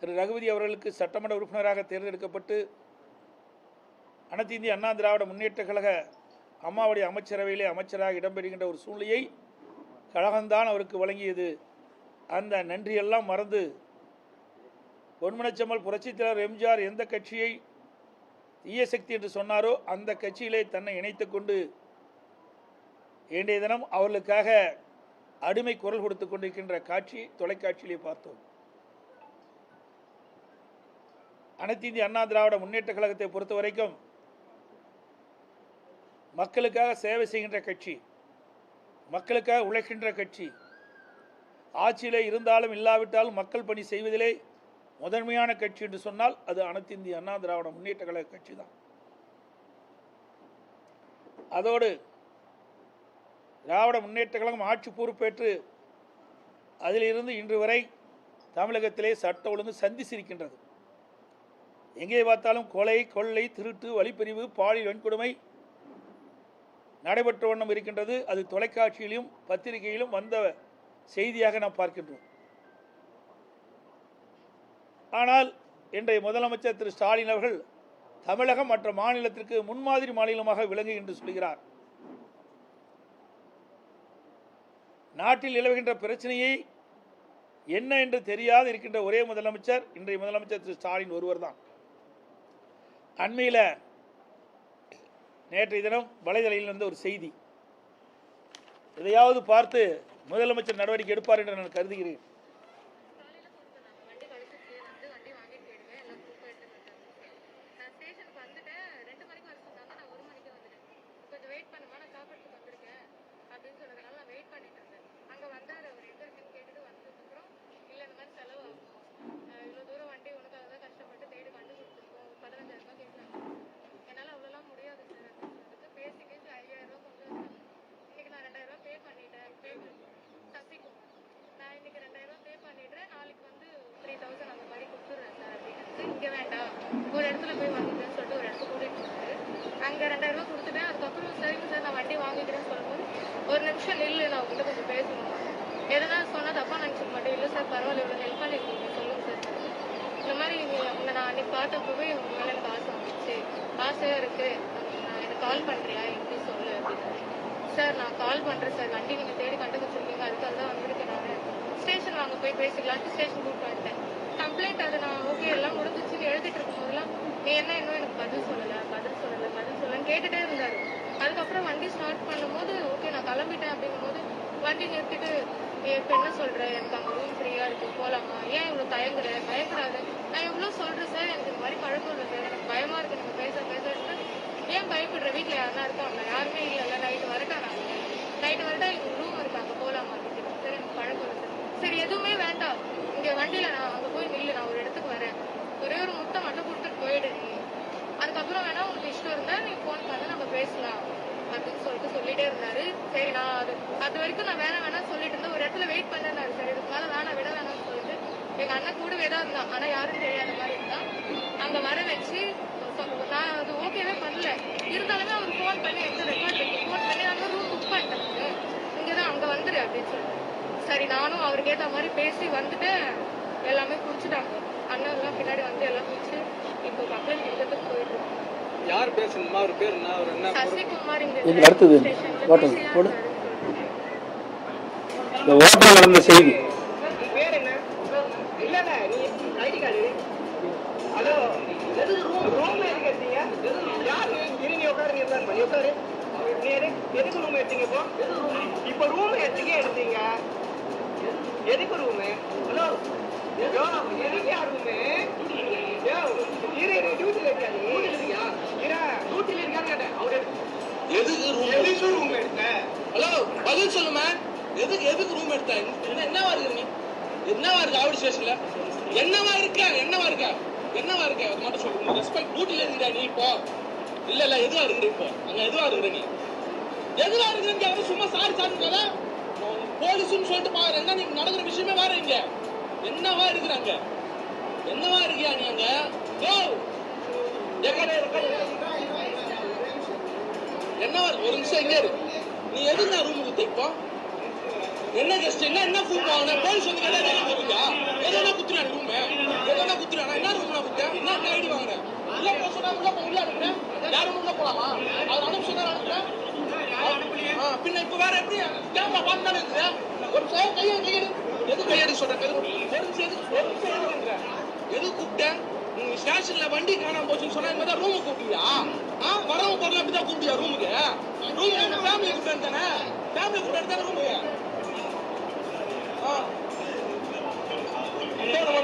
திரு ரகுபதி அவர்களுக்கு சட்டமன்ற உறுப்பினராக தேர்ந்தெடுக்கப்பட்டு அனைத்து இந்திய அண்ணா திராவிட முன்னேற்ற கழக அம்மாவுடைய அமைச்சரவையிலே அமைச்சராக இடம்பெறுகின்ற ஒரு சூழ்நிலையை கழகம்தான் அவருக்கு வழங்கியது. அந்த நன்றியெல்லாம் மறந்து பொன்மனச்செம்மல் புரட்சித் தலைவர் எம்ஜிஆர் எந்த கட்சியை தீய சக்தி என்று சொன்னாரோ அந்த கட்சியிலே தன்னை இணைத்து கொண்டு இன்றைய தினம் அவர்களுக்காக அடிமை குரல் கொடுத்து கொண்டிருக்கின்ற காட்சி தொலைக்காட்சியிலே பார்த்தோம். அனைத்து இந்திய அண்ணா திராவிட முன்னேற்ற கழகத்தை பொறுத்த வரைக்கும் மக்களுக்காக சேவை செய்கின்ற கட்சி மக்களுக்காக உழைக்கின்ற கட்சி ஆட்சியிலே இருந்தாலும் இல்லாவிட்டாலும் மக்கள் பணி செய்வதிலே முதன்மையான கட்சி என்று சொன்னால் அது அனைத்து இந்திய அண்ணா திராவிட முன்னேற்ற கழக கட்சி தான் அதோடு திராவிட முன்னேற்ற கழகம் ஆட்சி பொறுப்பேற்று அதிலிருந்து இன்று வரை தமிழகத்திலே சட்ட ஒழுங்கு சந்திச்சிருக்கின்றது எங்கே பார்த்தாலும் கொலை கொள்ளை திருட்டு வழிப்பறிவு பாலியல் வன்கொடுமை நடைபெற்ற வண்ணம் இருக்கின்றது. அது தொலைக்காட்சியிலும் பத்திரிகையிலும் வந்த செய்தியாக நாம் பார்க்கின்றோம். ஆனால் இன்றைய முதலமைச்சர் திரு ஸ்டாலின் அவர்கள் தமிழகம் மற்ற மாநிலத்திற்கு முன்மாதிரி மாநிலமாக விளங்கு என்று சொல்கிறார். நாட்டில் நிலவுகின்ற பிரச்சனையை என்ன என்று தெரியாது இருக்கின்ற ஒரே முதலமைச்சர் இன்றைய முதலமைச்சர் திரு ஸ்டாலின் ஒருவர் தான் அண்மையில் நேற்றைய தினம் வலைதளையில் வந்த ஒரு செய்தி. எதையாவது பார்த்து முதலமைச்சர் நடவடிக்கை எடுப்பார் என்று நான் கருதுகிறேன் வண்டி கழிச்சிட்டு வந்து வண்டி வாங்கிட்டு போயிடுவேன் எல்லாம் ப்ரூஃப் எடுத்துட்டு வந்துட்டேன் நான் ஸ்டேஷனுக்கு வந்துட்டேன் ரெண்டு மணிக்கு வர சொன்னாங்க நான் ஒரு மணிக்கு வந்துட்டேன் கொஞ்சம் வெயிட் பண்ணுமா நான் சாப்பிட்றதுக்கு வந்திருக்கேன் அப்படின்னு சொன்னதுனால நான் வெயிட் பண்ணிட்டு இருந்தேன் அங்கே வந்தார் அவர் எங்க இருக்குன்னு கேட்டுட்டு வந்ததுக்கப்புறம் இல்லை இந்த மாதிரி செலவு ஆகும் இவ்வளோ தூரம் வண்டி உனக்காக தான் கஷ்டப்பட்டு தேடி கண்டுபிடிச்சிருக்கோம் ஒரு பதினஞ்சாயிரம் ரூபாய் கேட்குறாங்க என்னால் அவ்வளோலாம் முடியாது சார் அப்படின்னு சொல்லிட்டு பேசி பேசி ஐயாயிரம் ரூபாய் கொண்டு வந்தாங்க இன்னைக்கு நான் ரெண்டாயிரம் ரூபாய் பே பண்ணிட்டேன் பே சசிகுமார் நான் இன்னைக்கு ரெண்டாயிரம் ரூபாய் பே பண்ணிடுறேன் நாளைக்கு வந்து த்ரீ தௌசண்ட் அந்த மாதிரி கொடுத்துட்றேன் சார் அப்படின்னு இங்கே வேண்டாம் ஒரு இடத்துல போய் வாங்கிக்கிறேன்னு சொல்லிட்டு ஒரு இடத்துக்கு கூட்டிட்டு போனாரு அங்கே ரெண்டாயிரம் ரூபாய் கொடுத்துட்டேன் அதுக்கப்புறம் சரிங்க சார் நான் வண்டி வாங்கிக்கிறேன்னு சொல்லும்போது ஒரு நிமிஷம் நில்லு நான் உங்ககிட்ட கொஞ்சம் பேசணும் தப்பாக நினச்சிக்க மாட்டேன். இல்லை சார் பரவாயில்ல இவ்வளோ ஹெல்ப் பண்ணிருக்கீங்க. சொல்லுங்க சார் இந்த மாதிரி நீங்கள் உங்களை நான் அன்னைக்கு பார்த்தப்பவே உங்க மேலே எனக்கு ஆசை வந்துச்சு. ஆசையாக இருக்கு. நான் எனக்கு கால் பண்ணுறியா எப்படி சொல்லு அப்படின்னு. சார் நான் கால் பண்ணுறேன் சார் வண்டி நீங்கள் தேடி கண்டுபிடிச்சிருக்கீங்க. அதுக்காக தான் வந்திருக்கேன் நான். ஸ்டேஷன் வாங்க போய் பேசிக்கலாம்னு ஸ்டேஷன் கூப்பிட்டு வந்துட்டேன். கம்ப்ளைண்ட் அது நான் ஓகே எல்லாம் முடிஞ்சிச்சுன்னு எழுதிட்டு இருக்கும் போதெல்லாம் நீ என்ன இன்னும் எனக்கு பதில் சொல்லலை பதில் சொல்லலை பதில் சொல்லலைன்னு கேட்டுட்டே இருந்தார். அதுக்கப்புறம் வண்டி ஸ்டார்ட் பண்ணும்போது ஓகே நான் கிளம்பிட்டேன் அப்படிங்கும்போது வண்டி நிறுத்திட்டு இப்ப என்ன சொல்ற எனக்கு அங்கே ரூம் ஃப்ரீயா இருக்கு போலாமா? ஏன் இவ்வளவு தயங்குற? பயப்படாது. நான் எவ்வளவு சொல்றேன் சார் எனக்கு இந்த மாதிரி பழக்கம் இல்லை சார் எனக்கு பயமா இருக்கு. நம்ம பேச பேச ஏன் பயப்படுற? வீட்டில் யாருன்னா இருக்காங்க. யாருமே இல்லைல்ல. நைட்டு வரட்டா நாங்க? நைட்டு வரட்டா எனக்கு ரூம் இருக்கு. அங்க போலாமா? அப்படின்னு சரி எனக்கு பழக்கம் இல்லை சார் சரி எதுவுமே வேண்டாம். இங்க வண்டியில நான் அங்க போய் நில்லு. நான் ஒரு இடத்துக்கு வரேன் ஒரே ஒரு முட்டை மட்டும் கொடுத்துட்டு போயிடு நீ அதுக்கப்புறம் வேணா உங்களுக்கு இஷ்டம் இருந்தா நீ ஃபோன் பண்ண நம்ம பேசலாம் அப்படின்னு சொல்லிட்டு சொல்லிட்டே இருந்தாரு சரி நான் அது அது வரைக்கும் நான் வேணாம் வேணாம் சொல்லிட்டு இருந்தேன் ஒரு இடத்துல வெயிட் பண்ணேன்னாரு சரி இதுக்கு மேல வேணாம் விட வேணாம்னு சொல்லிட்டு எங்க அண்ணன் கூடவே தான் இருந்தான் ஆனா யாரும் தெரியாத மாதிரி இருந்தான் அங்க வர வச்சு சொ- நான் அது ஓகேவே பண்ணல இருந்தாலுமே அவர் ஃபோன் பண்ணி எந்த ரெக்கார்ட் இருக்கு ஃபோன் பண்ணி அங்க ரூம் புக் பண்ணிட்டேன் இங்கதான் அங்க வந்துரு அப்படின்னு சொல்லிட்டு சரி நானும் அவருக்கு ஏத்த மாதிரி பேசி வந்துட்டேன் எல்லாமே குடிச்சிட்டாங்க அண்ணன் எல்லாம் பின்னாடி வந்து எல்லாம் குடிச்சு இப்போ கம்ப்ளைண்ட் கொடுக்கறதுக்கு போயிட்டு யார் பேசணுமா அவர் பேர் என்ன? அவர் என்ன? சசிகுமார் இங்க அடுத்தது. ஓட்டம் போடு. இந்த ஓட்டம் நடந்த செய்தி. பேர் என்ன? இல்ல இல்ல நீ ஐடி கார்டு. ஹலோ எதுக்கு ரூம் ரூம்ல எதுக்கு எடுத்தீங்க? யாரு இரு நீ உட்காரு நீ உட்காரு நீ உட்காரு. நீ எது எதுக்கு ரூம் எடுத்தீங்க இப்போ? இப்போ ரூம் எதுக்கு எடுத்தீங்க? எதுக்கு ரூம் ஹலோ எதுக்கு யார் ரூம் இரு இரு டியூட்டில இருக்கியா நீ? இரு டியூட்டில இருக்கான்னு கேட்டேன். அவரு எதுக்கு? ரூம் எதுக்கு ரூம் எடுத்த? ஹலோ பதில் சொல்லுமா? எதுக்கு எதுக்கு ரூம் எடுத்த? என்ன என்னவா இருக்கு நீ? என்னவா இருக்கு ஆவடி ஸ்டேஷன்ல என்னவா இருக்க? என்னவா இருக்க? என்னவா இருக்க? அது மட்டும் சொல்லு. ரெஸ்பெக்ட் டியூட்டில இருந்தா நீ இப்போ? இல்ல இல்ல எதுவா இருக்கிற இப்போ? அங்க எதுவா இருக்கிற நீ? எதுவா இருக்கிற அவன் சும்மா சாரி சாரி கதை போலீஸும் சொல்லிட்டு பாக்குறாங்க நீங்க நடக்கிற விஷயமே வேற இங்க. என்னவா இருக்கிறாங்க என்னவா இருக்கியா நீங்க என்னவா ஒரு நிமிஷம் இங்க இரு. நீ எது எதுக்கு ரூமுக்கு தைப்போ என்ன கெஸ்ட் என்ன என்ன ஃபுட் வாங்கின போலீஸ் வந்து கேட்டா என்ன வருவியா எதனா குத்துறா ரூம் எதனா குத்துறானா என்ன ரூம் நான் குத்தேன்? என்ன ஐடி வாங்கினேன்? இல்லை போக சொன்னா போக உள்ள அனுப்புறேன் யாரும் உள்ள போலாமா? அவர் அனுப்ப பின்ன இப்ப வேற எப்படி கேமரா பார்த்து தானே ஒரு நிமிஷம் கையெடு கையெடு எது கையெடு சொல்ற எது ஒரு எது எது கூப்பிட்டேன் ஸ்டேஷன்ல வண்டி காணாம போச்சுன்னு சொன்னா இந்த மாதிரி ரூமுக்கு கூப்பிட்டியா ஆ வரவங்க போறல அப்படிதான் கூப்பிட்டியா ரூமுக்கு ரூமுக்கு ஃபேமிலி கூப்பிட்டு தானே ஃபேமிலி கூப்பிட்டு தானே ரூமுக்கு ஆ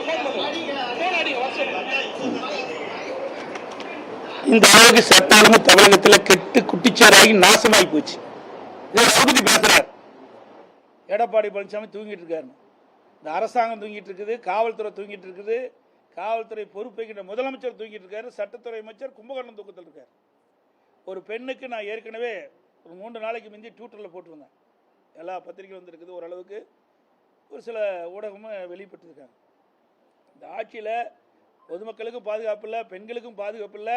ஃபோன் பண்ணு ஃபோன் அடிங்க வாட்ஸ்அப் இந்த அளவுக்கு சட்டாளமும் தமிழகத்தில் கெட்டு குட்டிச்சாராகி நாசமாகி போச்சு. இதை பேசுறார். எடப்பாடி பழனிசாமி தூங்கிட்டு இருக்காரு. இந்த அரசாங்கம் தூங்கிட்டு இருக்குது காவல்துறை தூங்கிட்டு இருக்குது. காவல்துறை பொறுப்பேற்கின்ற முதலமைச்சர் தூங்கிட்டு இருக்காரு சட்டத்துறை அமைச்சர் கும்பகோணம் தூக்கத்தில் இருக்கார். ஒரு பெண்ணுக்கு நான் ஏற்கனவே ஒரு மூன்று நாளைக்கு முந்தி ட்விட்டரில் போட்டிருந்தேன். எல்லா பத்திரிகையும் வந்திருக்குது ஓரளவுக்கு ஒரு சில ஊடகமும் வெளிப்பட்டிருக்காங்க இந்த ஆட்சியில் பொதுமக்களுக்கும் பாதுகாப்பு இல்லை பெண்களுக்கும் பாதுகாப்பு இல்லை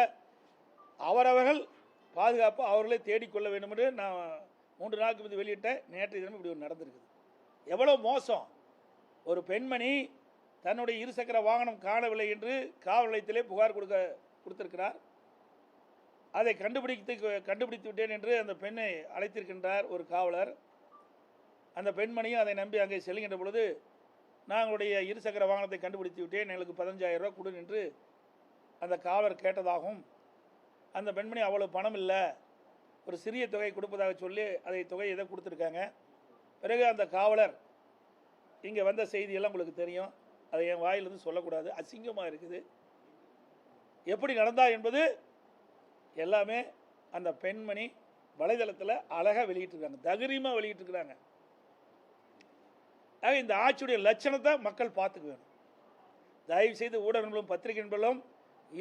அவரவர்கள் பாதுகாப்பு அவர்களே தேடிக்கொள்ள வேண்டும் என்று நான் மூன்று நாளுக்கு முந்தி வெளியிட்டேன். நேற்று தினம் இப்படி ஒன்று நடந்திருக்குது. எவ்வளோ மோசம். ஒரு பெண்மணி தன்னுடைய இருசக்கர வாகனம் காணவில்லை என்று காவல் நிலையத்திலே புகார் கொடுக்க கொடுத்திருக்கிறார். அதை கண்டுபிடித்து கண்டுபிடித்து விட்டேன் என்று அந்த பெண்ணை அழைத்திருக்கின்றார் ஒரு காவலர். அந்த பெண்மணியும் அதை நம்பி அங்கே செல்கின்ற பொழுது நாங்களுடைய இருசக்கர வாகனத்தை கண்டுபிடித்து விட்டேன். எங்களுக்கு பதினஞ்சாயிரம் ரூபா கொடு என்று அந்த காவலர் கேட்டதாகவும் அந்த பெண்மணி அவ்வளோ பணம் இல்லை. ஒரு சிறிய தொகை கொடுப்பதாக சொல்லி அதை தொகை எதை கொடுத்துருக்காங்க. பிறகு அந்த காவலர் இங்கே வந்த செய்தியெல்லாம் உங்களுக்கு தெரியும். அதை என் வாயிலிருந்து சொல்லக்கூடாது. அசிங்கமாக இருக்குது. எப்படி நடந்தா என்பது எல்லாமே அந்த பெண்மணி வலைதளத்தில் அழகாக வெளியிட்டிருக்காங்க. தகரியமாக வெளியிட்டிருக்கிறாங்க. ஆக இந்த ஆட்சியுடைய லட்சணத்தை மக்கள் பார்த்துக்க வேணும். தயவு செய்து ஊடகங்களும் பத்திரிகை நண்பர்களும்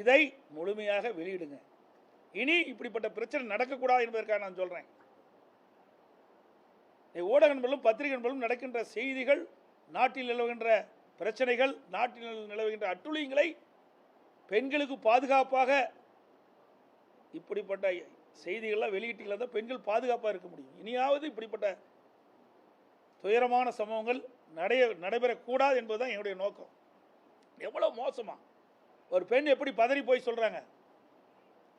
இதை முழுமையாக வெளியிடுங்க. இனி இப்படிப்பட்ட பிரச்சனை நடக்கக்கூடாது என்பதற்காக நான் சொல்கிறேன் ஊடக நண்பர்களும் பத்திரிகை நண்பர்களும் நடக்கின்ற செய்திகள் நாட்டில் நிலவுகின்ற பிரச்சனைகள் நாட்டில் நிலவுகின்ற அட்டுழியங்களை பெண்களுக்கு பாதுகாப்பாக இப்படிப்பட்ட செய்திகள்லாம் வெளியீட்டில் தான் பெண்கள் பாதுகாப்பாக இருக்க முடியும். இனியாவது இப்படிப்பட்ட துயரமான சம்பவங்கள் நடைய நடைபெறக்கூடாது என்பதுதான் என்னுடைய நோக்கம். எவ்வளோ மோசமாக ஒரு பெண் எப்படி பதறி போய் சொல்கிறாங்க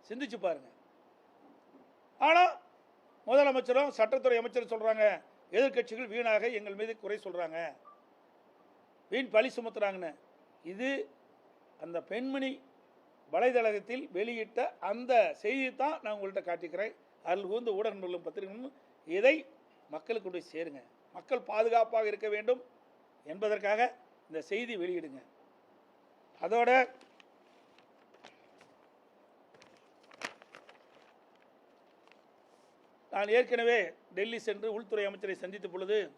சிந்திச்சு பாருங்க. ஆனால் முதலமைச்சரும் சட்டத்துறை அமைச்சரும் சொல்றாங்க எதிர்க்கட்சிகள் வீணாக எங்கள் மீது குறை சொல்றாங்க. வீண் பழி சுமத்துறாங்கன்னு. இது அந்த பெண்மணி வலைதளத்தில் வெளியிட்ட அந்த செய்தியை தான் நான் உங்கள்கிட்ட காட்டிக்கிறேன். அதில் கூர்ந்த ஊடகங்களும் பத்திரிகைகளும் இதை மக்களுக்கு கொண்டு போய் சேருங்க. மக்கள் பாதுகாப்பாக இருக்க வேண்டும் என்பதற்காக இந்த செய்தி வெளியிடுங்க. அதோட நான் ஏற்கனவே டெல்லி சென்று உள்துறை அமைச்சரை சந்தித்த பொழுது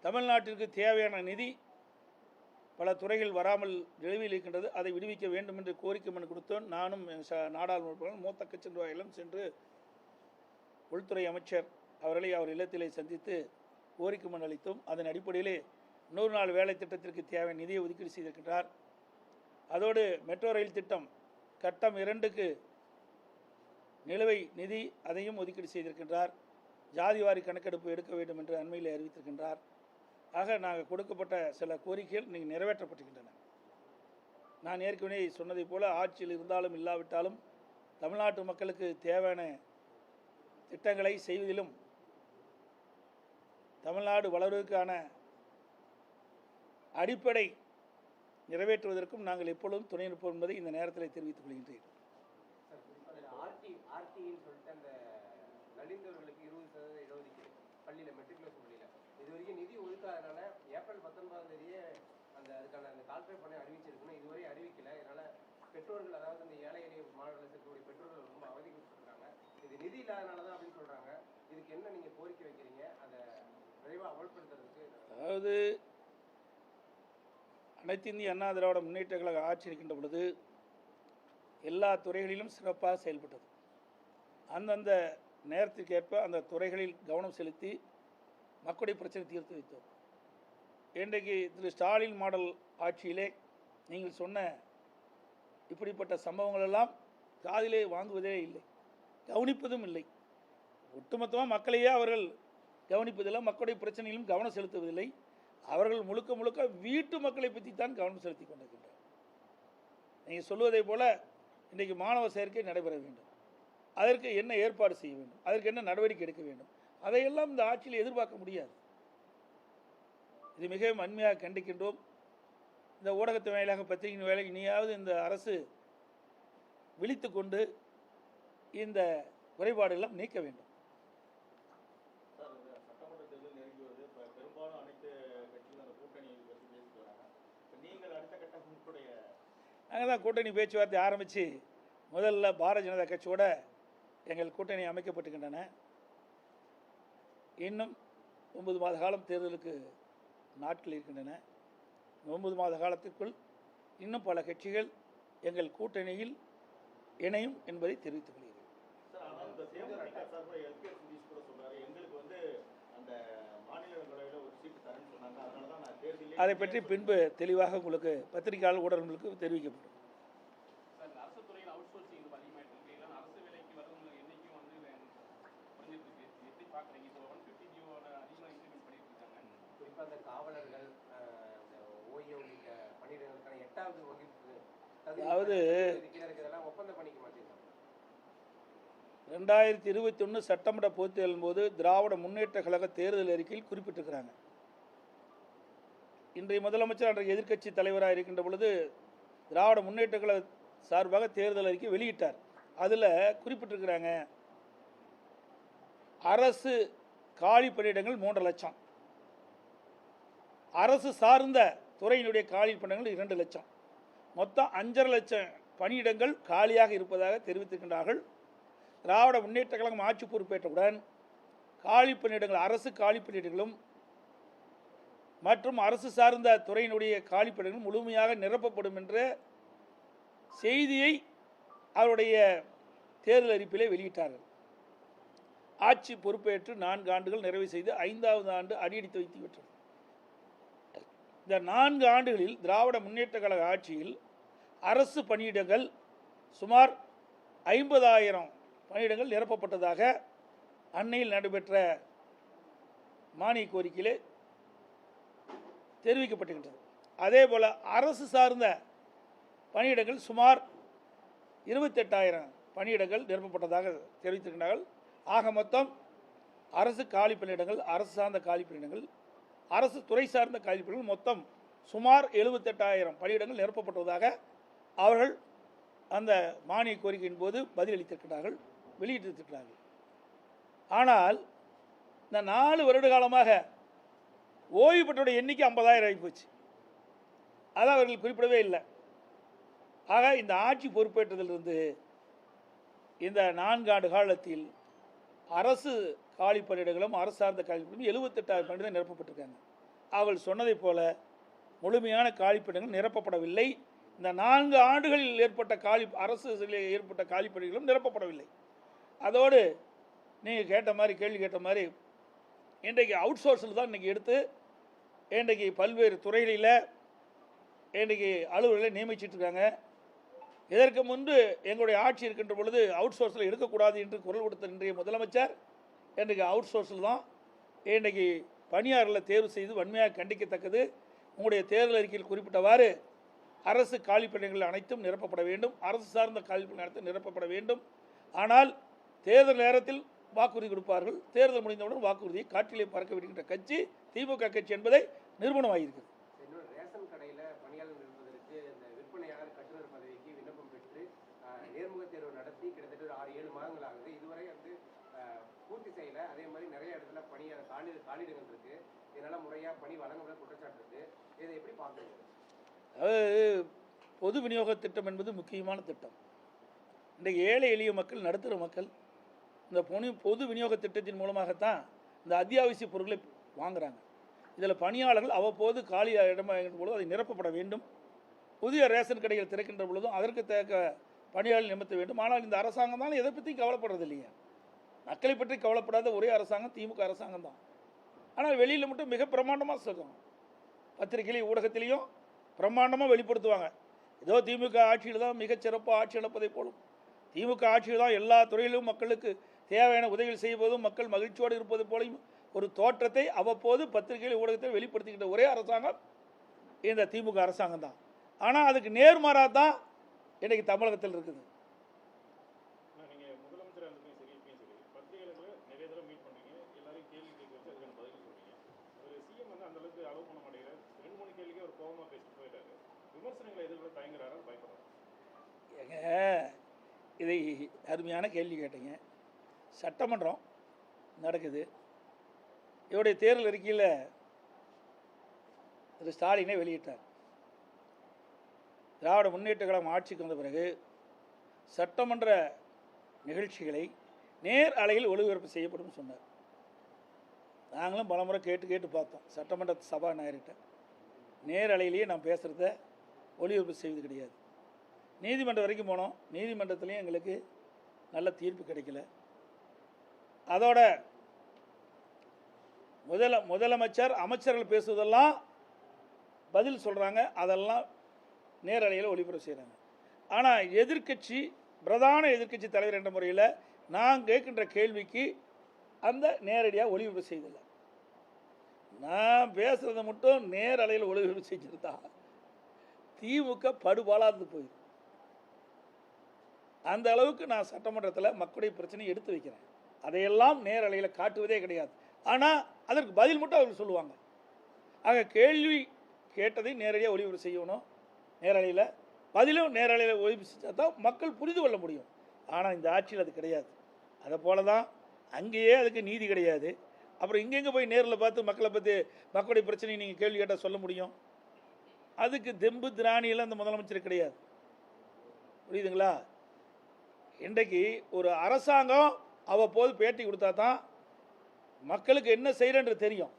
தமிழ்நாட்டிற்கு தேவையான நிதி பல துறைகள் வராமல் நிலுவையில் இருக்கின்றது அதை விடுவிக்க வேண்டும் என்று கோரிக்கை மனு கொடுத்தோம். நானும் ச- நாடாளுமன்ற மூத்த கட்சி நிர்வாகிகளும் சென்று உள்துறை அமைச்சர் அவர்களை அவர் இல்லத்திலே சந்தித்து கோரிக்கை மனு அளித்தோம். அதன் அடிப்படையிலே நூறு நாள் வேலை திட்டத்திற்கு தேவையான நிதியை ஒதுக்கீடு செய்திருக்கின்றார். அதோடு மெட்ரோ ரயில் திட்டம் கட்டம் இரண்டுக்கு நிலுவை நிதி அதையும் ஒதுக்கீடு செய்திருக்கின்றார். ஜாதிவாரி கணக்கெடுப்பு எடுக்க வேண்டும் என்று அண்மையில் அறிவித்திருக்கின்றார். ஆக நாங்கள் கொடுக்கப்பட்ட சில கோரிக்கைகள் நீங்கள் நிறைவேற்றப்பட்டிருக்கின்றன. நான் ஏற்கனவே சொன்னதைப் போல ஆட்சியில் இருந்தாலும் இல்லாவிட்டாலும் தமிழ்நாட்டு மக்களுக்கு தேவையான திட்டங்களை செய்வதிலும் தமிழ்நாடு வளர்வதற்கான அடிப்படை நிறைவேற்றுவதற்கும் நாங்கள் எப்பொழுதும் துணை நிற்போம் என்பதை இந்த நேரத்தில் தெரிவித்துக் கொள்கின்றேன். ஆர்டி ஆர்டின்னு சொல்லிட்டு அந்த நலிந்தவர்களுக்கு இருபது சதவீத இடஒதுக்கீடு. பள்ளியில் மெட்ரிகுலேஷன் பள்ளியில். இது வரைக்கும் நிதி ஒதுக்காதனால ஏப்ரல் பத்தொன்பதாம் தேதியே அந்த அதுக்கான அந்த கால்ஃபை பண்ணி அறிவிச்சிருக்கணும். இதுவரை அறிவிக்கல. இதனால் பெற்றோர்கள் அதாவது இந்த ஏழை எளிய மாணவர்கள் இருக்கக்கூடிய பெற்றோர்கள் ரொம்ப அவதிப்பட்டிருக்காங்க இது நிதி இல்லாதனால தான் அப்படின்னு சொல்கிறாங்க இதுக்கு என்ன நீங்கள் கோரிக்கை வைக்கிறீங்க? அதை விரைவாக அமல்படுத்துறதுக்கு அதாவது அனைத்து இந்திய அண்ணா திராவிட முன்னேற்ற கழக ஆட்சி இருக்கின்ற பொழுது எல்லா துறைகளிலும் சிறப்பாக செயல்பட்டது. அந்தந்த நேரத்திற்கேற்ப அந்த துறைகளில் கவனம் செலுத்தி மக்களுடைய பிரச்சனை தீர்த்து வைத்தோம். இன்றைக்கு திரு ஸ்டாலின் மாடல் ஆட்சியிலே நீங்கள் சொன்ன இப்படிப்பட்ட சம்பவங்களெல்லாம் காதிலே வாங்குவதே இல்லை கவனிப்பதும் இல்லை. ஒட்டுமொத்தமாக மக்களையே அவர்கள் கவனிப்பதில்லை மக்களுடைய பிரச்சனையிலும் கவனம் செலுத்துவதில்லை. அவர்கள் முழுக்க முழுக்க வீட்டு மக்களை பற்றி தான் கவனம் செலுத்தி கொண்டிருக்கின்றனர் நீங்கள் சொல்வதை போல இன்றைக்கு மாணவ சேர்க்கை நடைபெற வேண்டும். அதற்கு என்ன ஏற்பாடு செய்ய வேண்டும்? அதற்கு என்ன நடவடிக்கை எடுக்க வேண்டும்? அதையெல்லாம் இந்த ஆட்சியில் எதிர்பார்க்க முடியாது. இது மிகவும் அண்மையாக கண்டிக்கின்றோம். இந்த ஊடகத்து வாயிலாக பத்திரிகையின் வேலை இனியாவது இந்த அரசு விழித்து கொண்டு இந்த குறைபாடுகள்லாம் நீக்க வேண்டும். நாங்கள் தான் கூட்டணி பேச்சுவார்த்தை ஆரம்பித்து முதல்ல பாரதிய ஜனதா கட்சியோட எங்கள் கூட்டணி அமைக்கப்பட்டுக்கின்றன இன்னும் ஒன்பது மாத காலம் தேர்தலுக்கு நாட்கள் இருக்கின்றன. ஒன்பது மாத காலத்திற்குள் இன்னும் பல கட்சிகள் எங்கள் கூட்டணியில் இணையும் என்பதை தெரிவித்துக் கொள்கிறேன். அதை பற்றி பின்பு தெளிவாக உங்களுக்கு பத்திரிகையாளர் ஊடகங்களுக்கு தெரிவிக்கப்படும் சார் இந்த அரசு துறையில் அவுட் சோர்சிங் இது அதிகமாயிட்டு இருக்கு இல்லைன்னா அரசு வேலைக்கு வரவங்க எண்ணிக்கையும் வந்து குறைஞ்சிட்டு இருக்கு இது எப்படி பார்க்குறீங்க இப்போ ஒன் ஃபிஃப்டி ஜியோட அதிகமாக இம்ப்ளிமெண்ட் பண்ணிட்டு இருக்காங்க அந்த காவலர்கள் ஓய்வு உள்ளிட்ட பணியிடங்களுக்கான எட்டாவது வகுப்பு அதாவது- ரெண்டாயிரத்தி இருபத்தி ஒன்று சட்டமன்ற போது திராவிட முன்னேற்ற கழக தேர்தல் அறிக்கையில் குறிப்பிட்டிருக்கிறாங்க. இன்றைய முதலமைச்சர் அன்றைய எதிர்க்கட்சி தலைவராக இருக்கின்ற பொழுது திராவிட முன்னேற்ற கழக சார்பாக தேர்தல் அறிக்கை வெளியிட்டார். அதில் குறிப்பிட்டிருக்கிறாங்க அரசு காலி பணியிடங்கள் மூன்று லட்சம். அரசு சார்ந்த துறையினுடைய காலி பணியிடங்கள் இரண்டு லட்சம். மொத்தம் அஞ்சரை லட்சம் பணியிடங்கள் காலியாக இருப்பதாக தெரிவித்திருக்கின்றார்கள். திராவிட முன்னேற்ற கழகம் ஆட்சி பொறுப்பேற்றவுடன் காலி பணியிடங்கள் அரசு காலி பணியிடங்களும் மற்றும் அரசு சார்ந்த துறையினுடைய காலி பணியிடங்களும் முழுமையாக நிரப்பப்படும் என்ற செய்தியை அவருடைய தேர்தல் அறிப்பிலே வெளியிட்டார்கள். ஆட்சி பொறுப்பேற்று நான்கு ஆண்டுகள் நிறைவு செய்து ஐந்தாவது ஆண்டு அடியெடுத்து வைத்து விட்டது. இந்த நான்கு ஆண்டுகளில் திராவிட முன்னேற்ற கழக ஆட்சியில் அரசு பணியிடங்கள் சுமார் ஐம்பதாயிரம் பணியிடங்கள் நிரப்பப்பட்டதாக அன்னையில் நடைபெற்ற மானிய கோரிக்கையிலே தெரிவிக்கப்பட்டிருக்கின்றது. அதே போல் அரசு சார்ந்த பணியிடங்கள் சுமார் இருபத்தெட்டாயிரம் பணியிடங்கள் நிரப்பப்பட்டதாக தெரிவித்திருக்கிறார்கள். ஆக மொத்தம் அரசு காலி பணியிடங்கள் அரசு சார்ந்த காலி பணியிடங்கள் அரசு துறை சார்ந்த காலி மொத்தம் சுமார் எழுபத்தெட்டாயிரம் பணியிடங்கள் நிரப்பப்பட்டதாக அவர்கள் அந்த மானிய கோரிக்கையின் போது பதிலளித்திருக்கிறார்கள் வெளியிட்டிருக்கிறார்கள். ஆனால் இந்த நாலு வருட காலமாக ஓய்வு பெற்றோருடைய எண்ணிக்கை ஐம்பதாயிரம் ஆகிப்போச்சு அதை அவர்கள் குறிப்பிடவே இல்லை. ஆக இந்த ஆட்சி பொறுப்பேற்றதிலிருந்து இந்த நான்கு ஆண்டு காலத்தில் அரசு காலி பணியிடங்களும் அரசு சார்ந்த காலி பணியிடங்களும் எழுபத்தெட்டாயிரம் பணியிடம் நிரப்பப்பட்டிருக்காங்க. அவள் சொன்னதைப் போல முழுமையான காலிப்பணிகள் நிரப்பப்படவில்லை. இந்த நான்கு ஆண்டுகளில் ஏற்பட்ட காலி அரசு ஏற்பட்ட காலிப்பணிகளும் நிரப்பப்படவில்லை. அதோடு நீங்கள் கேட்ட மாதிரி கேள்வி கேட்ட மாதிரி இன்றைக்கு அவுட் சோர்ஸில் தான் இன்றைக்கி எடுத்து இன்றைக்கு பல்வேறு துறைகளில் இன்றைக்கி அலுவலர்களை நியமிச்சிட்ருக்காங்க இதற்கு முன்பு எங்களுடைய ஆட்சி இருக்கின்ற பொழுது அவுட் சோர்ஸில் எடுக்கக்கூடாது என்று குரல் கொடுத்த இன்றைய முதலமைச்சர் இன்றைக்கு அவுட் சோர்ஸில் தான். இன்றைக்கு பணியாளர்களை தேர்வு செய்து வன்மையாக கண்டிக்கத்தக்கது. உங்களுடைய தேர்தல் அறிக்கையில் குறிப்பிட்டவாறு அரசு காலிப்பணிகள் அனைத்தும் நிரப்பப்பட வேண்டும். அரசு சார்ந்த காலிப்பணிகள் அனைத்தும் நிரப்பப்பட வேண்டும். ஆனால் தேர்தல் நேரத்தில் வாக்குறுதி கொடுப்பார்கள். தேர்தல் முடிந்தவுடன் வாக்குறுதியை காற்றிலே பறக்க விடுகின்ற கட்சி திமுக கட்சி என்பதை நிறுவனமாகியிருக்கிறது இன்னொரு ரேஷன் கடையில் பணியாளர் இருப்பதற்கு இந்த விற்பனையாளர் கட்டுநர் பதவிக்கு விண்ணப்பம் பெற்று ஆஹ், நேர்முக தேர்வு நடத்தி கிட்டத்தட்ட ஒரு ஆறு ஏழு மாதங்கள் ஆகுது இதுவரை வந்து ஆஹ், பூர்த்தி செய்யல அதே மாதிரி நிறைய இடத்துல காலி காலிடங்கள் இருக்கு இதனால முறையாக பணி வழங்கப்பட குற்றச்சாட்டு இருக்கு. இதை எப்படி பார்க்குறீங்க? அதாவது பொது விநியோக திட்டம் என்பது முக்கியமான திட்டம். இன்றைக்கு ஏழை எளிய மக்கள் நடுத்தர மக்கள் இந்த பொனி பொது விநியோக திட்டத்தின் மூலமாகத்தான் இந்த அத்தியாவசிய பொருட்களை வாங்குகிறாங்க இதில் பணியாளர்கள் அவ்வப்போது காலி இடமாகின்ற பொழுது அதை நிரப்பப்பட வேண்டும். புதிய ரேஷன் கடைகள் திறக்கின்ற பொழுதும் அதற்கு தேக்க பணியாளர்கள் நிமித்த வேண்டும். ஆனால் இந்த அரசாங்கம் தான் எதை பற்றி கவலைப்படுறது இல்லையா மக்களை பற்றி கவலைப்படாத ஒரே அரசாங்கம் திமுக அரசாங்கம் தான் ஆனால் வெளியில் மட்டும் மிக பிரமாண்டமாக சொல்லுவாங்க பத்திரிகையிலையும் ஊடகத்திலையும் பிரம்மாண்டமாக வெளிப்படுத்துவாங்க. ஏதோ திமுக ஆட்சியில் தான் மிகச்சிறப்பாக ஆட்சி இழப்பதை போலும். திமுக ஆட்சியில் தான் எல்லா துறையிலும் மக்களுக்கு தேவையான உதவிகள் செய்வதும் மக்கள் மகிழ்ச்சியோடு இருப்பது போலையும் ஒரு தோற்றத்தை அவ்வப்போது பத்திரிகையில் ஊடகத்தில் வெளிப்படுத்திக்கிட்ட ஒரே அரசாங்கம் இந்த திமுக அரசாங்கம் தான் ஆனால் அதுக்கு நேர்மாறாக தான் இன்றைக்கி தமிழகத்தில் இருக்குது. இதை அருமையான கேள்வி கேட்டீங்க. சட்டமன்றம் நடக்குது. இவருடைய தேர்தல் அறிக்கையில் திரு ஸ்டாலினை வெளியிட்டார். திராவிட முன்னேற்ற கழகம் ஆட்சிக்கு வந்த பிறகு சட்டமன்ற நிகழ்ச்சிகளை நேர் அலையில் ஒளிபரப்பு செய்யப்படும் சொன்னார். நாங்களும் பலமுறை கேட்டு கேட்டு பார்த்தோம். சட்டமன்ற சபாநாயகர்கிட்ட நேர் அலையிலேயே நான் பேசுகிறத ஒளிபரப்பு செய்வது கிடையாது. நீதிமன்றம் வரைக்கும் போனோம். நீதிமன்றத்துலேயும் எங்களுக்கு நல்ல தீர்ப்பு கிடைக்கல. அதோட முதல முதலமைச்சர் அமைச்சர்கள் பேசுவதெல்லாம் பதில் சொல்கிறாங்க அதெல்லாம் நேரலையில் ஒளிபரப்பு செய்கிறாங்க ஆனால் எதிர்க்கட்சி பிரதான எதிர்க்கட்சி தலைவர் என்ற முறையில் நான் கேட்கின்ற கேள்விக்கு அந்த நேரடியாக ஒளிபரப்பு செய்தில்லை நான் பேசுகிறத மட்டும் நேரலையில் ஒளிபரப்பு செஞ்சிருந்தா திமுக படுபாலாந்து போயிடும் அந்த அளவுக்கு நான் சட்டமன்றத்தில் மக்களுடைய பிரச்சனையை எடுத்து வைக்கிறேன். அதையெல்லாம் நேரலையில் காட்டுவதே கிடையாது. ஆனால் அதற்கு பதில் மட்டும் அவர்கள் சொல்லுவாங்க. ஆக கேள்வி கேட்டதை நேரடியாக ஒளிபரப்பு செய்யணும். நேரலையில் பதிலும் நேரலையில் ஒளிபரப்பு செஞ்சால் தான் மக்கள் புரிந்து கொள்ள முடியும். ஆனால் இந்த ஆட்சியில் அது கிடையாது. அதை போல தான் அங்கேயே அதுக்கு நீதி கிடையாது. அப்புறம் இங்கெங்கே போய் நேரில் பார்த்து மக்களை பற்றி மக்களுடைய பிரச்சனையை நீங்கள் கேள்வி கேட்டால் சொல்ல முடியும்? அதுக்கு தெம்பு திராணியெல்லாம் அந்த முதலமைச்சர் கிடையாது. புரியுதுங்களா? இன்றைக்கு ஒரு அரசாங்கம் அவ்வப்போது பேட்டி கொடுத்தா தான் மக்களுக்கு என்ன செய்யறன்று தெரியும்.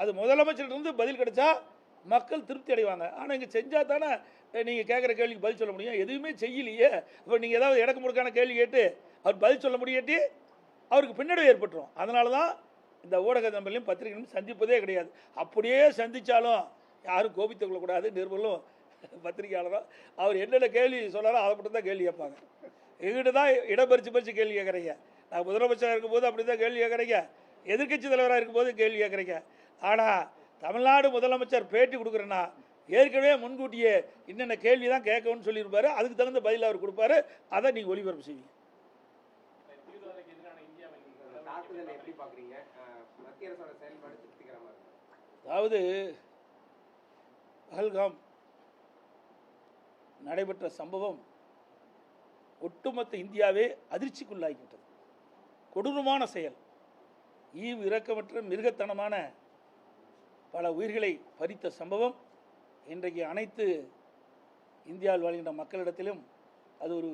அது முதலமைச்சர்கிட்ட பதில் கிடைச்சா மக்கள் திருப்தி அடைவாங்க. ஆனால் இங்கே செஞ்சால் தானே நீங்கள் கேட்குற கேள்விக்கு பதில் சொல்ல முடியும். எதுவுமே செய்யலையே. இப்போ நீங்கள் ஏதாவது இடக்கு முடுக்கான கேள்வி கேட்டு அவர் பதில் சொல்ல முடியாட்டி அவருக்கு பின்னடைவு ஏற்பட்டுரும். அதனால தான் இந்த ஊடக நம்பர்லையும் பத்திரிகையும் சந்திப்பதே கிடையாது. அப்படியே சந்தித்தாலும் யாரும் கோபித்துக் கொள்ளக்கூடாது. நிருபர்களும் பத்திரிகையாளரும். அவர் என்னென்ன கேள்வி சொன்னாரோ அதை மட்டும் தான் கேள்வி கேட்பாங்க. எங்கிட்ட தான் இடம் பறிச்சு பறிச்சு கேள்வி கேட்குறீங்க. நான் முதலமைச்சராக இருக்கும்போது அப்படி தான் கேள்வி கேட்குறீங்க. எதிர்க்கட்சி தலைவராக இருக்கும்போது கேள்வி கேட்குறீங்க. ஆனால் தமிழ்நாடு முதலமைச்சர் பேட்டி கொடுக்குறேன்னா ஏற்கனவே முன்கூட்டியே என்னென்ன கேள்வி தான் கேட்கணும்னு சொல்லியிருப்பாரு. அதுக்கு தகுந்த பதில் அவர் கொடுப்பாரு. அதை நீங்கள் ஒளிபரப்பு செய்வீங்க. அதாவது பஹல்காம் நடைபெற்ற சம்பவம் ஒட்டுமொத்த இந்தியாவே அதிர்ச்சிக்குள்ளாகிவிட்டது. கொடூரமான செயல். ஈவு இரக்கமற்ற மிருகத்தனமான பல உயிர்களை பறித்த சம்பவம். இன்றைக்கு அனைத்து இந்தியாவில் வாழ்கின்ற மக்களிடத்திலும் அது ஒரு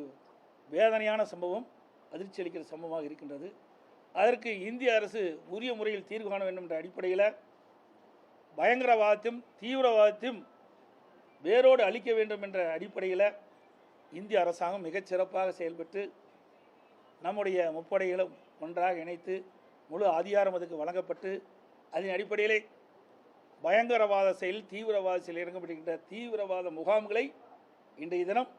வேதனையான சம்பவம் அதிர்ச்சி அளிக்கிற சம்பவமாக இருக்கின்றது. அதற்கு இந்திய அரசு உரிய முறையில் தீர்வு காண வேண்டும் என்ற அடிப்படையில் பயங்கரவாதத்தையும் தீவிரவாதத்தையும் வேரோடு அழிக்க வேண்டும் என்ற அடிப்படையில் இந்திய அரசாங்கம் மிகச்சிறப்பாக செயல்பட்டு நம்முடைய முப்படைகளும் ஒன்றாக இணைத்து முழு அதிகாரம் அதுக்கு வழங்கப்பட்டு அதன் அடிப்படையிலே பயங்கரவாத செயல் தீவிரவாத செயல் இறங்கப்படுகின்ற தீவிரவாத முகாம்களை இன்றைய தினம்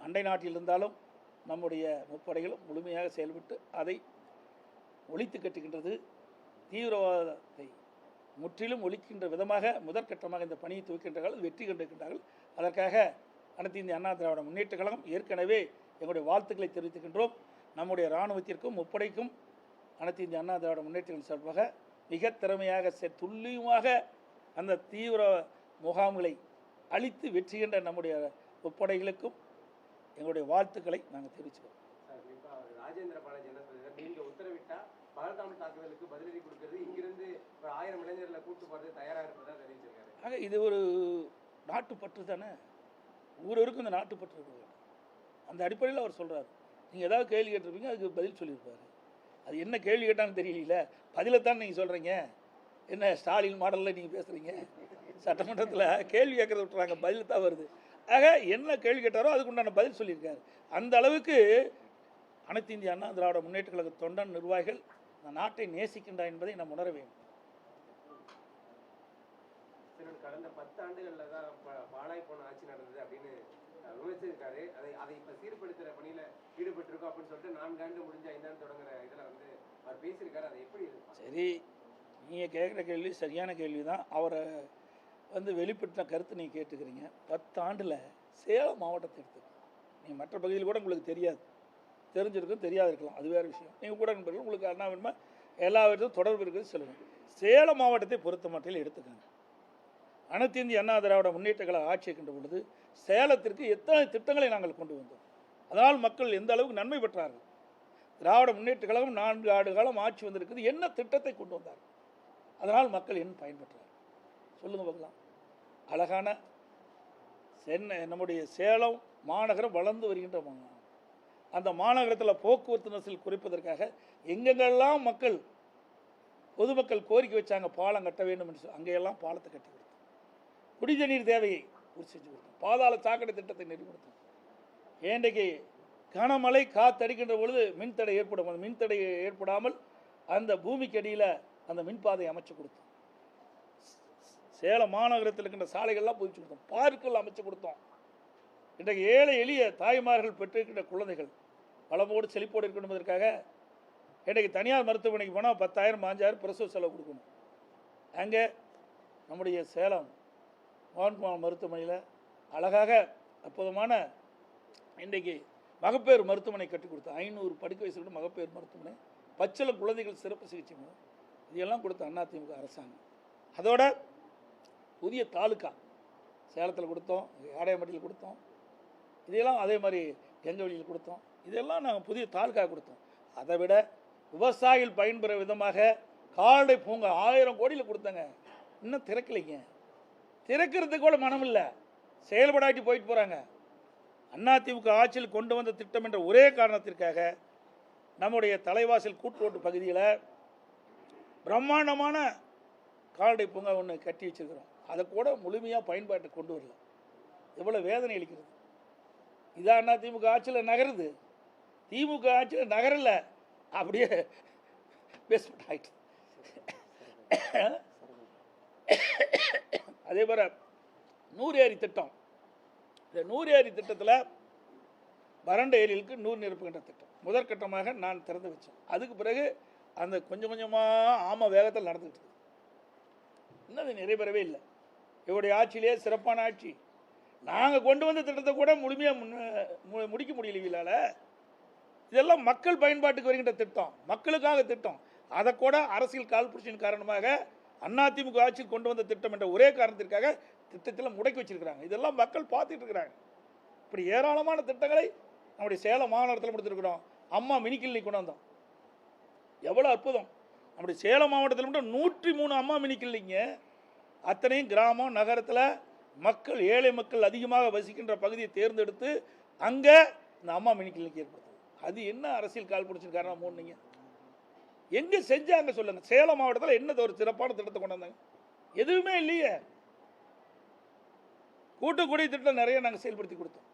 அண்டை நாட்டில் இருந்தாலும் நம்முடைய முப்படைகளும் முழுமையாக செயல்பட்டு அதை ஒழித்து கட்டுகின்றது. தீவிரவாதத்தை முற்றிலும் ஒழிக்கின்ற விதமாக முதற்கட்டமாக இந்த பணியை துவக்கின்றார்கள் வெற்றி கண்டிருக்கின்றார்கள். அதற்காக அனைத்து இந்திய அண்ணா திராவிட முன்னேற்ற கழகம் ஏற்கனவே எங்களுடைய வாழ்த்துக்களை தெரிவித்துக்கின்றோம். நம்முடைய இராணுவத்திற்கும் முப்படைக்கும் அனைத்து இந்திய அண்ணா திராவிட முன்னேற்ற கழகம் சார்பாக மிக திறமையாக துல்லியமாக அந்த தீவிர முகாம்களை அழித்து வெற்றிகின்ற நம்முடைய முப்படைகளுக்கும் எங்களுடைய வாழ்த்துக்களை நாங்கள் தெரிவிச்சுக்கிறோம். ராஜேந்திர பாலாஜி என்ன சொல்றாரு? நீங்க உத்தரவிட்டா பகல்காம் தாக்குதலுக்கு பதிலடி கொடுக்கறது இங்கிருந்து ஒரு ஆயிரம் இளைஞர்களை கூட்டு போறது தயாரா இருப்பதா தெரிவிச்சிருக்காரு. ஆக இது ஒரு நாட்டுப்பற்று தானே? ஊரருக்கும் இந்த நாட்டுப்பற்று இருக்க வேண்டும் அந்த அடிப்படையில் அவர் சொல்கிறார் நீங்கள் ஏதாவது கேள்வி கேட்டிருப்பீங்க அதுக்கு பதில் சொல்லியிருப்பார். அது என்ன கேள்வி கேட்டான்னு தெரியல பதிலைத்தான் நீங்கள் சொல்கிறீங்க என்ன ஸ்டாலின் மாடலில் நீங்கள் பேசுகிறீங்க சட்டமன்றத்தில் கேள்வி கேட்கறத விட்டுறாங்க பதில் தான் வருது. ஆக என்ன கேள்வி கேட்டாரோ அதுக்கு உண்டான பதில் சொல்லியிருக்காரு. அந்த அளவுக்கு அனைத்து இந்திய அண்ணா திராவிட முன்னேற்ற கழக தொண்டன் நிர்வாகிகள் நாட்டை நேசிக்கின்றா என்பதை நாம் உணர வேண்டும் சார் கடந்த பத்தாண்டுகளில் தான் ப- பாழாய் போன ஆட்சி நடந்தது அப்படின்னு விமர்சிச்சிருக்காரு. அதை அதை இப்போ சீர்படுத்துகிற பணியில் ஈடுபட்டிருக்கோம் அப்படின்னு சொல்லிட்டு நான்காண்டு முடிஞ்ச ஐந்தாண்டு தொடங்குற இதில் வந்து அவர் பேசியிருக்காரு. அதை எப்படி சரி நீங்கள் கேட்குற கேள்வி சரியான கேள்வி தான் அவரை வந்து வெளிப்படுத்தின கருத்து நீங்கள் கேட்டுக்கிறீங்க. பத்தாண்டில் சேலம் மாவட்டத்தை எடுத்து நீங்கள் மற்ற பகுதியில் கூட உங்களுக்கு தெரியாது. தெரிஞ்சிருக்கும் தெரியாது இருக்கலாம். அது வேறு விஷயம். நீங்கள் கூட நண்பர்கள் உங்களுக்கு அண்ணா வேணுமா? எல்லா விதத்திலும் தொடர்பு இருக்குது சொல்லுங்கள் சேலம் மாவட்டத்தை பொறுத்த மட்டில் எடுத்துக்கோங்க. அனைத்து இந்திய அண்ணா திராவிட முன்னேற்ற கழக ஆட்சி இருக்கின்ற பொழுது சேலத்திற்கு எத்தனை திட்டங்களை நாங்கள் கொண்டு வந்தோம். அதனால் மக்கள் எந்த அளவுக்கு நன்மை பெற்றார்கள். திராவிட முன்னேற்ற கழகம் நான்கு ஆண்டு காலம் ஆட்சி வந்திருக்குது. என்ன திட்டத்தை கொண்டு வந்தார்? அதனால் மக்கள் என்ன பயன்பெற்றார் சொல்லுங்கள் பார்க்கலாம். அழகான சென்னை நம்முடைய சேலம் மாநகரம் வளர்ந்து வருகின்ற மாநகரம் அந்த மாநகரத்தில் போக்குவரத்து நெரிசல் குறைப்பதற்காக எங்கெங்கெல்லாம் மக்கள் பொதுமக்கள் கோரிக்கை வச்சாங்க பாலம் கட்ட வேண்டும் என்று சொல்லி பாலத்தை கட்டி குடித நீர் தேவையை பூர்த்தி செஞ்சு கொடுத்தோம். பாதாள சாக்கடை திட்டத்தை நெறிப்படுத்தோம் ஏண்டைக்கு கனமழை காத்தடிக்கின்ற பொழுது மின்தடை ஏற்படும். அந்த மின்தடை ஏற்படாமல் அந்த பூமிக்கு அடியில் அந்த மின்பாதை அமைச்சு கொடுத்தோம். சேலம் மாநகரத்தில் இருக்கின்ற சாலைகள்லாம் புதிச்சு கொடுத்தோம். பார்க்குகள் அமைச்சு கொடுத்தோம். இன்றைக்கு ஏழை எளிய தாய்மார்கள் பெற்றிருக்கின்ற குழந்தைகள் வளமோடு செழிப்போடு இருக்கணும் என்பதற்காக இன்றைக்கு தனியார் மருத்துவமனைக்கு போனால் பத்தாயிரம் பாஞ்சாயிரம் பிரசவ செலவு கொடுக்கணும். அங்கே நம்முடைய சேலம் மோகன்குமார் மருத்துவமனையில் அழகாக அற்புதமான இன்றைக்கு மகப்பேறு மருத்துவமனை கட்டி கொடுத்தோம் ஐநூறு படுக்கை வயசு மகப்பேறு மருத்துவமனை. பச்சில குழந்தைகள் சிறப்பு சிகிச்சை மூலம் இதெல்லாம் கொடுத்த அதிமுக அரசாங்கம். அதோட புதிய தாலுக்கா சேலத்தில் கொடுத்தோம் ஆடையம்பட்டியில் கொடுத்தோம். இதெல்லாம் அதே மாதிரி கெங்கவெளியில் கொடுத்தோம். இதெல்லாம் நாங்கள் புதிய தாலுக்கா கொடுத்தோம். அதை விட விவசாயிகள் பயன்பெற விதமாக கால்நடை பூங்கா ஆயிரம் கோடியில் கொடுத்தங்க. இன்னும் திறக்கலைங்க. திறக்கிறதுக்கு கூட மனம் இல்லை. செயல்படாட்டி போயிட்டு போகிறாங்க அதிமுக ஆட்சியில் கொண்டு வந்த திட்டம் என்ற ஒரே காரணத்திற்காக நம்முடைய தலைவாசல் கூட்டுரோட்டு பகுதியில் பிரம்மாண்டமான கால்நடை பூங்கா ஒன்று கட்டி வச்சிருக்கிறோம். அதை கூட முழுமையாக பயன்பாட்டை கொண்டு வரல. எவ்வளோ வேதனை அளிக்கிறது. இதான் திமுக ஆட்சியில் நகருது. திமுக ஆட்சியில் நகரலை. அப்படியே பேஸ்மெண்ட் ஆகிட்டு அதே போல் நூறு ஏரி திட்டம். இந்த நூறு ஏரி திட்டத்தில் வறண்ட ஏரிகளுக்கு நூறு நிரப்புகின்ற திட்டம். முதற்கட்டமாக நான் திறந்து வச்சேன். அதுக்கு பிறகு அந்த கொஞ்சம் கொஞ்சமாக ஆம வேகத்தில் நடந்துக்கிட்டு இன்னும் அது நிறைவேறவே இல்லை. இவருடைய ஆட்சியிலே சிறப்பான ஆட்சி. நாங்கள் கொண்டு வந்த திட்டத்தை கூட முழுமையாக முடிக்க முடியல இவளால். இதெல்லாம் மக்கள் பயன்பாட்டுக்கு வருகின்ற திட்டம். மக்களுக்காக திட்டம். அதை கூட அரசியல் கால்புரட்சியின் காரணமாக அதிமுக ஆட்சியில் கொண்டு வந்த திட்டம் என்ற ஒரே காரணத்திற்காக திட்டத்தில் முடக்கி வச்சிருக்கிறாங்க. இதெல்லாம் மக்கள் பார்த்துட்டு இருக்கிறாங்க. இப்படி ஏராளமான திட்டங்களை நம்முடைய சேலம் மாநகரத்தில் கொடுத்துருக்குறோம் அம்மா மினி கிளினிக் கொண்டு வந்தோம். எவ்வளோ அற்புதம். நம்முடைய சேலம் மாவட்டத்தில் மட்டும் நூற்றி மூணு அம்மா மினி கிளினிங்க அத்தனையும் கிராமம் நகரத்தில் மக்கள் ஏழை மக்கள் அதிகமாக வசிக்கின்ற பகுதியை தேர்ந்தெடுத்து அங்கே இந்த அம்மா மினி கிளினிக் அது என்ன அரசியல் கால் பிடிச்சிருக்காருன்னா மூணுங்க எங்கே செஞ்சாங்க சொல்லுங்க. சேலம் மாவட்டத்தில் என்ன ஒரு சிறப்பான திட்டத்தை கொண்டு வந்தாங்க? எதுவுமே இல்லையே. கூட்டுக்குடி திட்டம் நிறைய நாங்கள் செயல்படுத்தி கொடுத்தோம்.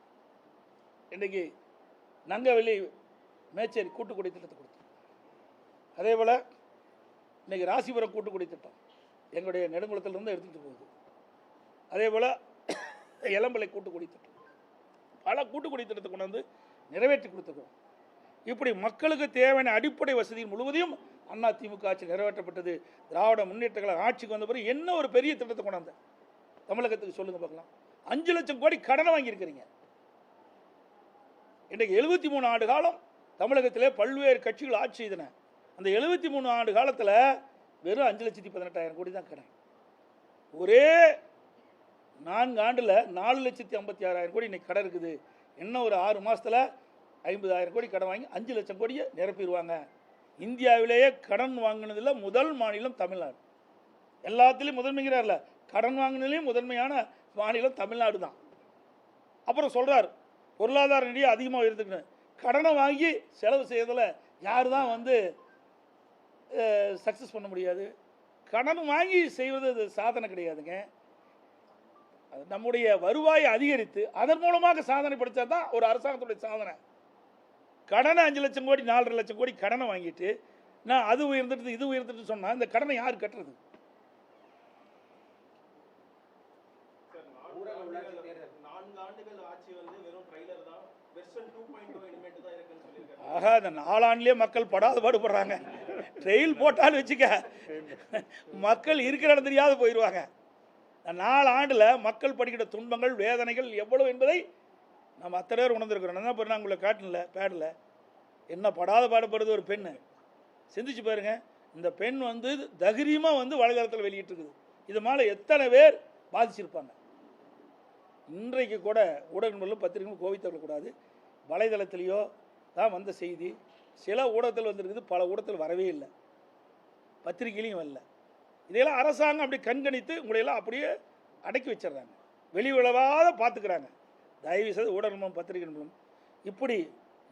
இன்றைக்கி நங்கவெளி மேச்சேரி கூட்டுக்குடி திட்டத்தை கொடுத்தோம். அதே போல் இன்றைக்கி ராசிபுரம் கூட்டுக்குடி திட்டம் எங்களுடைய நெடுங்குளத்திலிருந்து எடுத்துகிட்டு போகுது. அதே போல் இளம்பலை கூட்டுக்குடி திட்டம். பல கூட்டுக்குடி திட்டத்தை கொண்டு வந்து நிறைவேற்றி கொடுத்துருக்கோம். இப்படி மக்களுக்கு தேவையான அடிப்படை வசதி முழுவதையும் அண்ணா திமுக ஆட்சி நிறைவேற்றப்பட்டது. திராவிட முன்னேற்ற கழக ஆட்சிக்கு வந்த பிறகு என்ன ஒரு பெரிய திட்டத்தை கொண்டாந்த தமிழகத்துக்கு சொல்லுங்க பார்க்கலாம். அஞ்சு லட்சம் கோடி கடனை வாங்கியிருக்கிறீங்க. இன்றைக்கு எழுபத்தி மூணு ஆண்டு காலம் தமிழகத்திலே பல்வேறு கட்சிகள் ஆட்சி செய்தன. அந்த எழுபத்தி மூணு ஆண்டு காலத்தில் வெறும் அஞ்சு லட்சத்தி பதினெட்டாயிரம் கோடி தான் கடன். ஒரே நான்கு ஆண்டில் நாலு லட்சத்தி ஐம்பத்தி ஆறாயிரம் கோடி இன்னைக்கு கடன் இருக்குது. இன்னும் ஒரு ஆறு மாதத்தில் ஐம்பதாயிரம் கோடி கடன் வாங்கி அஞ்சு லட்சம் கோடியை நிரப்பிடுவாங்க. இந்தியாவிலேயே கடன் வாங்கினதில் முதல் மாநிலம் தமிழ்நாடு. எல்லாத்துலேயும் முதன்மைங்கிறார்ல. கடன் வாங்கினதுலேயும் முதன்மையான மாநிலம் தமிழ்நாடு தான் அப்புறம் சொல்கிறார் பொருளாதார நிதியை அதிகமாக உயர்த்துக்கணும். கடனை வாங்கி செலவு செய்யறதில் யார் தான் வந்து சக்ஸஸ் பண்ண முடியாது. கடன் வாங்கி செய்வது அது சாதனை கிடையாதுங்க. அது நம்முடைய வருவாயை அதிகரித்து அதன் மூலமாக சாதனை படித்தா தான் ஒரு அரசாங்கத்துடைய சாதனை. கடனை அஞ்சு லட்சம் கோடி நாலரை லட்சம் கோடி கடனை வாங்கிட்டு நான் அது உயர்ந்துட்டு இது உயர்ந்துட்டு சொன்னால் இந்த கடனை யார் கட்டுறது? ஆகா இந்த நாலாண்டுலேயே மக்கள் படாத பாடுபடுறாங்க. ட்ரெயில் போட்டாலும் வச்சுக்க. மக்கள் இருக்கிற இடம் தெரியாத போயிடுவாங்க இந்த நாலு ஆண்டில் மக்கள் படிக்கிற துன்பங்கள் வேதனைகள் எவ்வளவு என்பதை நம்ம அத்தனை பேர் உணர்ந்துருக்கிறோம். என்ன பண்ண உங்களை காட்டினல பேடில். என்ன படாத பாடப்படுறது ஒரு பெண்ணு. சிந்திச்சு பாருங்க. இந்த பெண் வந்து தகிரியமாக வந்து வழக்கத்தில் வெளியிட்டிருக்குது. இது மேலே எத்தனை பேர் பாதிச்சிருப்பாங்க இன்றைக்கு கூட ஊடகங்களும் பத்திரிகைகளும் கோவித்தவர்களக்கூடாது வலைதளத்திலேயோ தான் வந்த செய்தி. சில ஊடகத்தில் வந்திருக்குது பல ஊடகத்தில் வரவே இல்லை. பத்திரிகையிலையும் வரல. இதையெல்லாம் அரசாங்கம் அப்படி கண்கணித்து உங்களையெல்லாம் அப்படியே அடக்கி வச்சிடுறாங்க. வெளி விழவாத பார்த்துக்கிறாங்க. தயவு செய்து ஊடகங்களும் பத்திரிகைகளும் இப்படி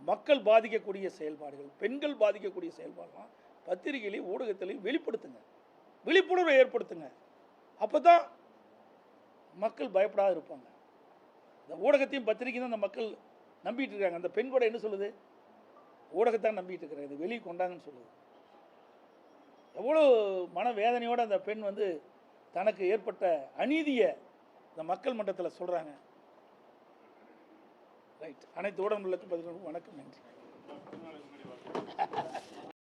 மக்கள் பாதிக்கக்கூடிய செயல்பாடுகள் பெண்கள் பாதிக்கக்கூடிய செயல்பாடுலாம் பத்திரிகையிலையும் ஊடகத்திலையும் வெளிப்படுத்துங்க. விழிப்புணர்வை ஏற்படுத்துங்க. அப்போ தான் மக்கள் பயப்படாத இருப்பாங்க. இந்த ஊடகத்தையும் பத்திரிகையும் தான் அந்த மக்கள் நம்பிட்டு இருக்காங்க. அந்த பெண் கூட என்ன சொல்லுது? ஊடகத்தான் நம்பிட்டு இருக்கிறாங்க. இது வெளியே கொண்டாங்கன்னு சொல்லுது. எவ்வளோ மனவேதனையோடு அந்த பெண் வந்து தனக்கு ஏற்பட்ட அநீதியை இந்த மக்கள் மன்றத்தில் சொல்கிறாங்க ரைட் அனைத்து ஊடகங்களுக்கும் பதில் வணக்கம் நன்றி.